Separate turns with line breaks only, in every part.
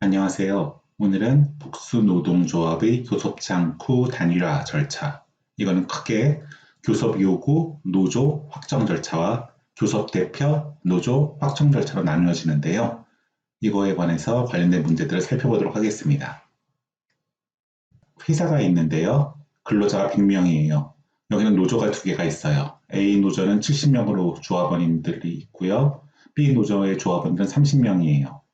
안녕하세요. 오늘은 복수노동조합의 교섭장 후 단일화 절차. 이거는 크게 교섭 요구, 노조 확정 절차와 교섭 대표, 노조 확정 절차로 나누어지는데요. 이거에 관해서 관련된 문제들을 살펴보도록 하겠습니다. 회사가 있는데요. 근로자가 100명이에요. 여기는 노조가 두 개가 있어요. A 노조는 70명으로 조합원님들이 있고요. B 노조의 조합원들은 30명이에요.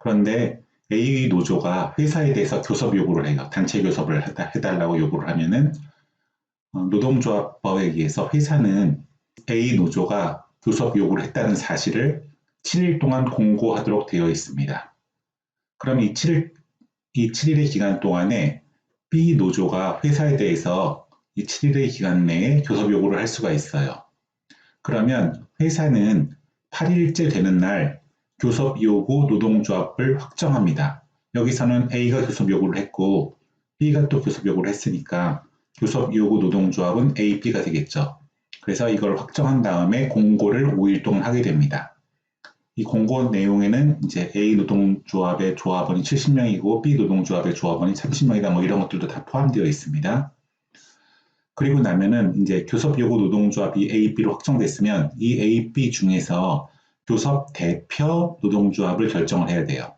그런데 A 노조가 회사에 대해서 교섭 요구를 해요. 단체 교섭을 해달라고 요구를 하면은 어, 노동조합법에 의해서 회사는 A 노조가 교섭 요구를 했다는 사실을 7일 동안 공고하도록 되어 있습니다. 그럼 이 7일, 이 7일의 기간 동안에 B 노조가 회사에 대해서 이 7일의 기간 내에 교섭 요구를 할 수가 있어요. 그러면 회사는 8일째 되는 날 교섭 요구 노동조합을 확정합니다. 여기서는 A가 교섭 요구를 했고 B가 또 교섭 요구를 했으니까 교섭 요구 노동조합은 A, B가 되겠죠. 그래서 이걸 확정한 다음에 공고를 5일 동안 하게 됩니다. 이 공고 내용에는 이제 A 노동조합의 조합원이 70명이고 B 노동조합의 조합원이 30명이다 뭐 이런 것들도 다 포함되어 있습니다. 그리고 나면은 이제 교섭 요구 노동조합이 A, B로 확정됐으면 이 A, B 중에서 교섭 대표 노동조합을 결정을 해야 돼요.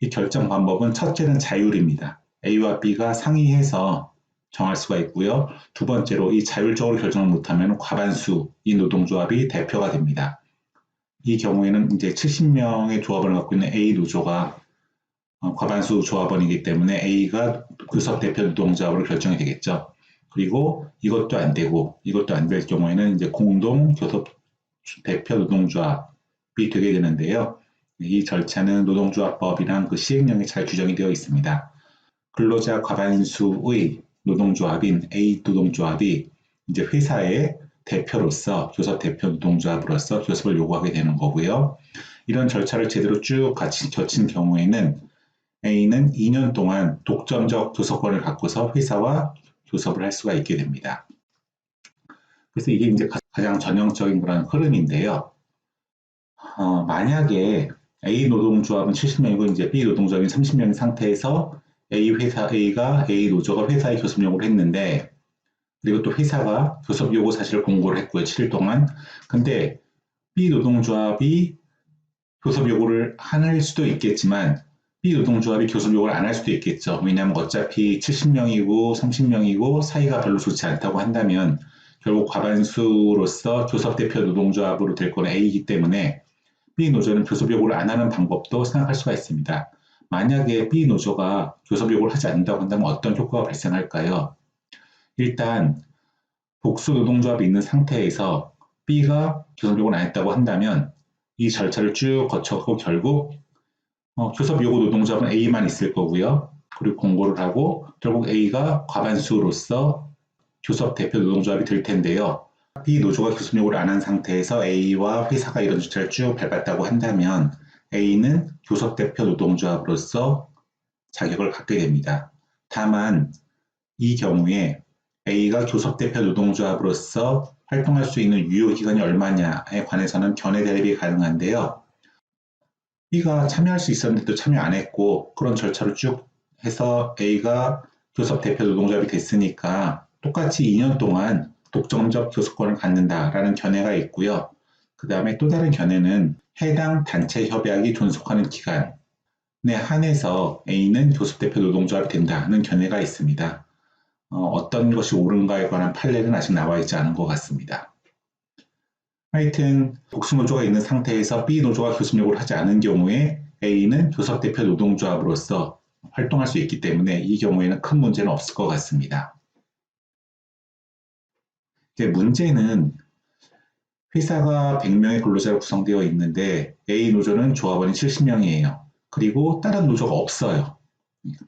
이 결정 방법은 첫째는 자율입니다. A와 B가 상의해서 정할 수가 있고요. 두 번째로 이 자율적으로 결정을 못하면 과반수 이 노동조합이 대표가 됩니다. 이 경우에는 이제 70명의 조합을 갖고 있는 A 노조가 어, 과반수 조합원이기 때문에 A가 교섭 대표 노동조합으로 결정이 되겠죠. 그리고 이것도 안 되고 이것도 안 될 경우에는 이제 공동 교섭 대표 노동조합 이 되게 되는데요. 이 절차는 노동조합법이랑 그 시행령에 잘 규정이 되어 있습니다. 근로자 과반수의 노동조합인 A 노동조합이 이제 회사의 대표로서 교섭 대표 노동조합으로서 교섭을 요구하게 되는 거고요. 이런 절차를 제대로 쭉 같이 거친 경우에는 A는 2년 동안 독점적 교섭권을 갖고서 회사와 교섭을 할 수가 있게 됩니다. 그래서 이게 이제 가장 전형적인 그런 흐름인데요. 어, 만약에 A 노동조합은 70명이고 이제 B 노동조합이 30명인 상태에서 A 회사 A가 A 노조가 회사에 교섭 요구를 했는데 그리고 또 회사가 교섭 요구 사실을 공고를 했고요. 7일 동안. 근데 B 노동조합이 교섭 요구를 할 수도 있겠지만 B 노동조합이 교섭 요구를 안 할 수도 있겠죠. 왜냐하면 어차피 70명이고 30명이고 사이가 별로 좋지 않다고 한다면 결국 과반수로서 교섭 대표 노동조합으로 될 거는 A이기 때문에 B 노조는 교섭 요구를 안 하는 방법도 생각할 수가 있습니다. 만약에 B 노조가 교섭 요구를 하지 않는다고 한다면 어떤 효과가 발생할까요? 일단 복수 노동조합이 있는 상태에서 B가 교섭 요구를 안 했다고 한다면 이 절차를 쭉 거쳐고 결국 어, 교섭 요구 노동조합은 A만 있을 거고요. 그리고 공고를 하고 결국 A가 과반수로서 교섭 대표 노동조합이 될 텐데요. B 노조가 교섭 요구를 안 한 상태에서 A와 회사가 이런 절차를 쭉 밟았다고 한다면 A는 교섭 대표 노동조합으로서 자격을 갖게 됩니다. 다만 이 경우에 A가 교섭 대표 노동조합으로서 활동할 수 있는 유효 기간이 얼마냐에 관해서는 견해 대립이 가능한데요. B가 참여할 수 있었는데도 참여 안 했고 그런 절차를 쭉 해서 A가 교섭 대표 노동조합이 됐으니까 똑같이 2년 동안 독점적 교섭권을 갖는다라는 견해가 있고요. 그 다음에 또 다른 견해는 해당 단체 협약이 존속하는 기간에 한해서 A는 교섭 대표 노동조합이 된다는 견해가 있습니다. 어, 떤 것이 옳은가에 관한 판례는 아직 나와 있지 않은 것 같습니다. 하여튼 복수노조가 있는 상태에서 B 노조가 교섭 요구를 하지 않은 경우에 A는 교섭 대표 노동조합으로서 활동할 수 있기 때문에 이 경우에는 큰 문제는 없을 것 같습니다. 이제 문제는 회사가 100명의 근로자로 구성되어 있는데 A 노조는 조합원이 70명이에요. 그리고 다른 노조가 없어요.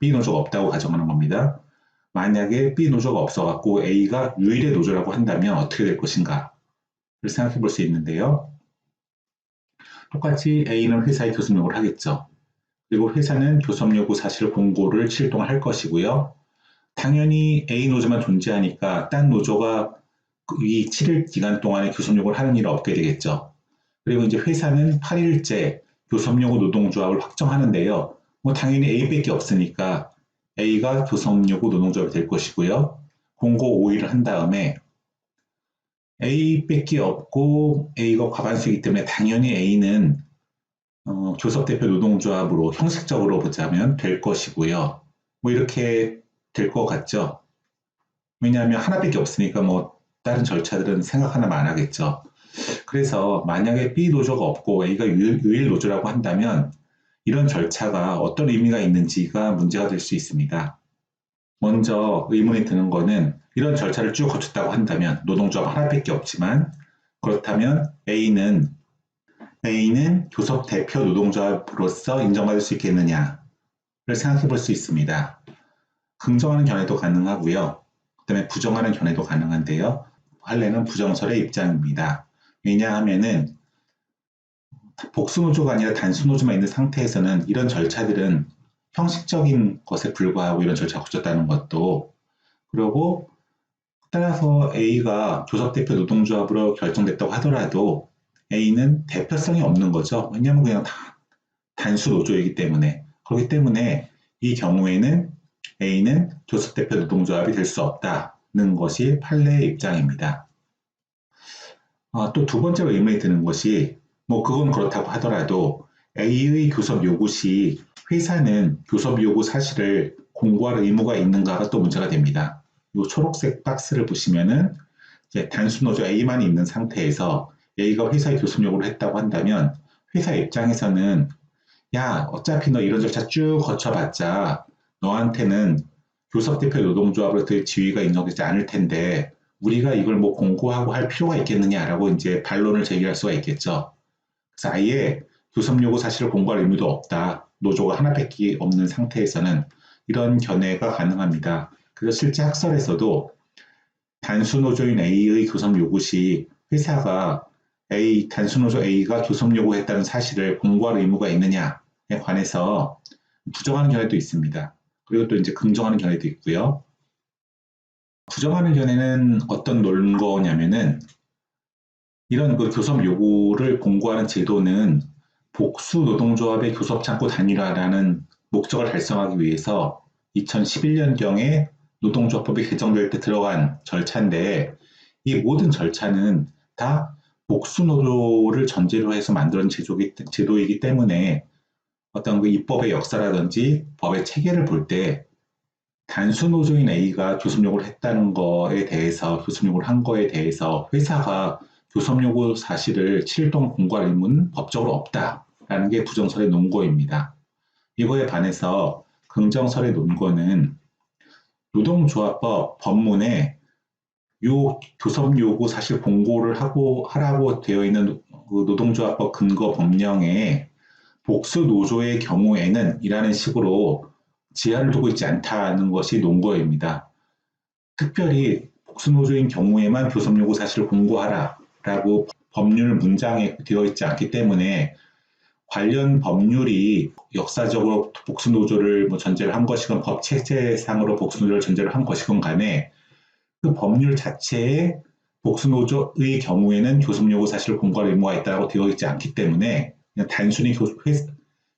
B 노조가 없다고 가정하는 겁니다. 만약에 B 노조가 없어갖고 A가 유일의 노조라고 한다면 어떻게 될 것인가? 생각해 볼 수 있는데요. 똑같이 A는 회사에 교섭 요구를 하겠죠. 그리고 회사는 교섭 요구 사실 공고를 7일 동안 할 것이고요. 당연히 A 노조만 존재하니까 딴 노조가 이 7일 기간 동안에 교섭 요구를 하는 일은 없게 되겠죠. 그리고 이제 회사는 8일째 교섭요구 노동조합을 확정하는데요. 뭐 당연히 A밖에 없으니까 A가 교섭요구 노동조합이 될 것이고요. 공고 5위를 한 다음에 A밖에 없고 A가 과반수이기 때문에 당연히 A는 어, 교섭대표 노동조합으로 형식적으로 보자면 될 것이고요. 뭐 이렇게 될 것 같죠. 왜냐하면 하나밖에 없으니까 뭐 다른 절차들은 생각 하나만 안 하겠죠. 그래서 만약에 B 노조가 없고 A가 유일, 유일 노조라고 한다면 이런 절차가 어떤 의미가 있는지가 문제가 될 수 있습니다. 먼저 의문이 드는 거는 이런 절차를 쭉 거쳤다고 한다면 노동조합 하나밖에 없지만 그렇다면 A는 A는 교섭 대표 노동조합으로서 인정받을 수 있겠느냐를 생각해 볼 수 있습니다. 긍정하는 견해도 가능하고요. 그 다음에 부정하는 견해도 가능한데요. 할래는 부정설의 입장입니다. 왜냐하면은 복수노조가 아니라 단수노조만 있는 상태에서는 이런 절차들은 형식적인 것에 불과하고 이런 절차가 거쳤다는 것도 그리고 따라서 A가 교섭대표 노동조합으로 결정됐다고 하더라도 A는 대표성이 없는 거죠. 왜냐하면 그냥 다 단수 노조이기 때문에 그렇기 때문에 이 경우에는 A는 교섭대표 노동조합이 될 수 없다 는 것이 판례의 입장입니다. 아, 또 두 번째로 의문이 드는 것이 뭐 그건 그렇다고 하더라도 A의 교섭 요구 시 회사는 교섭 요구 사실을 공고할 의무가 있는가가 또 문제가 됩니다. 이 초록색 박스를 보시면은 이제 단순 노조 A만 있는 상태에서 A가 회사에 교섭 요구를 했다고 한다면 회사 입장에서는 야 어차피 너 이런 절차 쭉 거쳐봤자 너한테는 교섭 대표 노동조합으로서의 지위가 인정되지 않을 텐데 우리가 이걸 뭐 공고하고 할 필요가 있겠느냐라고 이제 반론을 제기할 수가 있겠죠. 그래서 아예 교섭 요구 사실을 공고할 의무도 없다. 노조가 하나밖에 없는 상태에서는 이런 견해가 가능합니다. 그래서 실제 학설에서도 단수 노조인 A의 교섭 요구 시 회사가 A 단수 노조 A가 교섭 요구했다는 사실을 공고할 의무가 있느냐에 관해서 부정하는 견해도 있습니다. 그리고 또 이제 긍정하는 견해도 있고요. 부정하는 견해는 어떤 논거냐면은 이런 그 교섭 요구를 공고하는 제도는 복수 노동조합의 교섭 창구 단일화라는 목적을 달성하기 위해서 2011년경에 노동조합법이 개정될 때 들어간 절차인데 이 모든 절차는 다 복수 노조를 전제로 해서 만들어진 제도이기 때문에 어떤 그 입법의 역사라든지 법의 체계를 볼 때 단수 노조인 A가 교섭 요구를 했다는 거에 대해서 교섭 요구를 한 거에 대해서 회사가 교섭 요구 사실을 7일 동안 공고할 의무는 법적으로 없다라는 게 부정설의 논거입니다. 이거에 반해서 긍정설의 논거는 노동조합법 법문에 요 교섭 요구 사실 공고를 하고 하라고 되어 있는 그 노동조합법 근거 법령에 복수 노조의 경우에는 이라는 식으로 제한을 두고 있지 않다는 것이 논거입니다. 특별히 복수 노조인 경우에만 교섭 요구 사실을 공고하라라고 법률 문장에 되어 있지 않기 때문에 관련 법률이 역사적으로 복수 노조를 뭐 전제를 한 것이건 법 체제상으로 복수 노조를 전제를 한 것이건 간에 그 법률 자체에 복수 노조의 경우에는 교섭 요구 사실을 공고할 의무가 있다고 되어 있지 않기 때문에 단순히 교,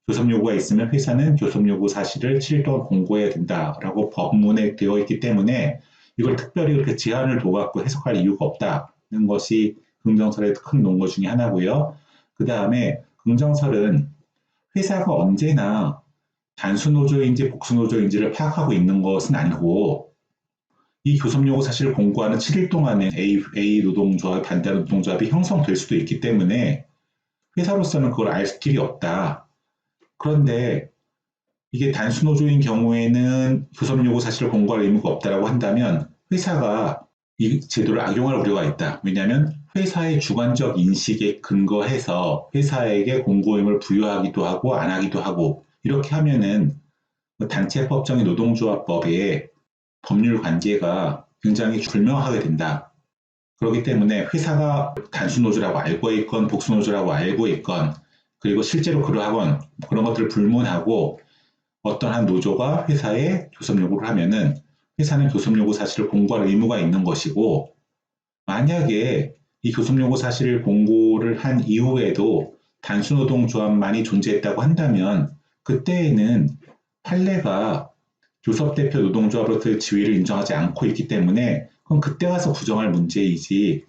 교섭 요구가 있으면 회사는 교섭 요구 사실을 7일 동안 공고해야 된다라고 법문에 되어 있기 때문에 이걸 특별히 그렇게 제한을 둬갖고 해석할 이유가 없다는 것이 긍정설의 큰 논거 중에 하나고요. 그 다음에 긍정설은 회사가 언제나 단수 노조인지 복수 노조인지를 파악하고 있는 것은 아니고 이 교섭 요구 사실을 공고하는 7일 동안에 A, A 노동조합, 반대하는 노동조합이 형성될 수도 있기 때문에 회사로서는 그걸 알 길이 없다. 그런데 이게 단수 노조인 경우에는 교섭 요구 사실을 공고할 의무가 없다라고 한다면 회사가 이 제도를 악용할 우려가 있다. 왜냐하면 회사의 주관적 인식에 근거해서 회사에게 공고임을 부여하기도 하고 안 하기도 하고 이렇게 하면은 뭐 단체법정의 노동조합법의 법률 관계가 굉장히 불명하게 된다. 그렇기 때문에 회사가 단수 노조라고 알고 있건 복수 노조라고 알고 있건 그리고 실제로 그러하건 그런 것들을 불문하고 어떤 한 노조가 회사에 교섭 요구를 하면은 회사는 교섭 요구 사실을 공고할 의무가 있는 것이고 만약에 이 교섭 요구 사실을 공고를 한 이후에도 단수노동조합만이 존재했다고 한다면 그때에는 판례가 교섭 대표 노동조합으로서의 지위를 인정하지 않고 있기 때문에 그럼 그때 가서 부정할 문제이지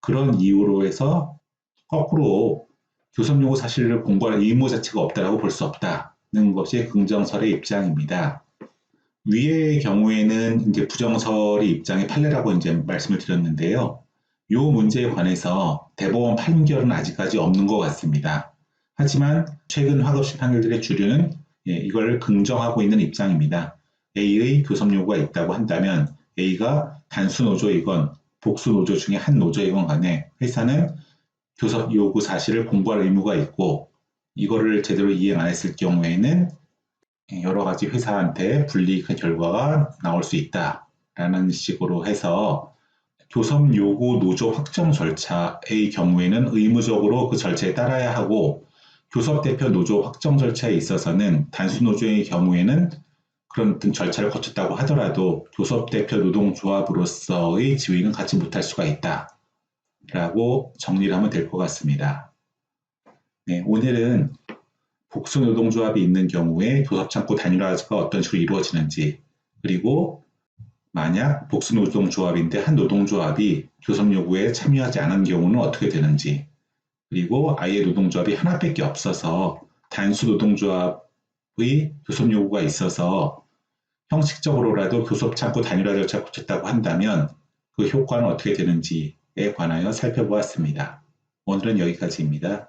그런 이유로 해서 거꾸로 교섭 요구 사실을 공부할 의무 자체가 없다라고 볼 수 없다는 것이 긍정설의 입장입니다. 위의 경우에는 이제 부정설의 입장의 판례라고 이제 말씀을 드렸는데요. 이 문제에 관해서 대법원 판결은 아직까지 없는 것 같습니다. 하지만 최근 화급식 판결들의 주류는 예, 이걸 긍정하고 있는 입장입니다. A의 교섭 요구가 있다고 한다면 A가 단수 노조이건 복수 노조 중에 한 노조이건 간에 회사는 교섭 요구 사실을 공부할 의무가 있고 이거를 제대로 이행 안 했을 경우에는 여러 가지 회사한테 불이익한 결과가 나올 수 있다라는 식으로 해서 교섭 요구 노조 확정 절차의 경우에는 의무적으로 그 절차에 따라야 하고 교섭 대표 노조 확정 절차에 있어서는 단수 노조의 경우에는 그런 어떤 절차를 거쳤다고 하더라도 교섭 대표 노동조합으로서의 지위는 갖지 못할 수가 있다. 라고 정리를 하면 될 것 같습니다. 네, 오늘은 복수 노동조합이 있는 경우에 교섭창구 단일화가 어떤 식으로 이루어지는지 그리고 만약 복수 노동조합인데 한 노동조합이 교섭 요구에 참여하지 않은 경우는 어떻게 되는지 그리고 아예 노동조합이 하나밖에 없어서 단수 노동조합의 교섭 요구가 있어서 형식적으로라도 교섭 창구 단일화 절차를 거쳤다고 한다면 그 효과는 어떻게 되는지에 관하여 살펴보았습니다. 오늘은 여기까지입니다.